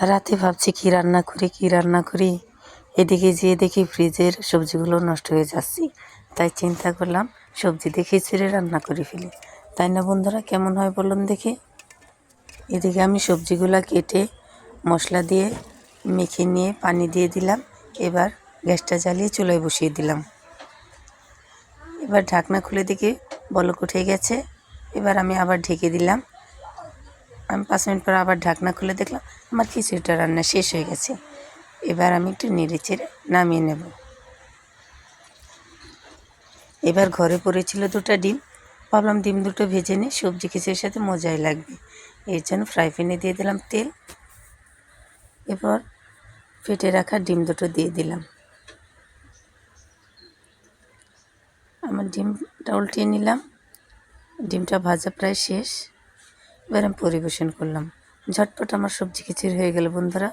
রাতে ভাবছি কী রান্না করি, কী রান্না করি। এদিকে যেয়ে দেখি ফ্রিজের সবজিগুলো নষ্ট হয়ে যাচ্ছে। তাই চিন্তা করলাম, সবজি দেখে ছেড়ে রান্না করে ফেলি। তাই না বন্ধুরা, কেমন হয় বলুন দেখি। এদিকে আমি সবজিগুলো কেটে মশলা দিয়ে মেখে নিয়ে পানি দিয়ে দিলাম। এবার গ্যাসটা জ্বালিয়ে চুলায় বসিয়ে দিলাম। এবার ঢাকনা খুলে দেখি বলক উঠে গেছে। এবার আমি আবার ঢেকে দিলাম। আমি পাঁচ মিনিট পর আবার ঢাকনা খুলে দেখলাম, আমার খিচুড়িটা রান্না শেষ হয়ে গেছে। এবার আমি একটু নেড়ে চেড়ে নামিয়ে নেব। এবার ঘরে পড়েছিল দুটো ডিম, ভাবলাম ডিম দুটো ভেজে নিই, সবজি খিচুড়ির সাথে মজাই লাগবে। এর জন্য ফ্রাই প্যানে দিয়ে দিলাম তেল, এরপর ফেটে রাখা ডিম দুটো দিয়ে দিলাম। আমার ডিমটা উল্টিয়ে নিলাম, ডিমটা ভাজা প্রায় শেষ। এবার পরিবেশন করলাম। ঝটপট আমার সবজি খিচুড়ি হয়ে গেল বন্ধুরা।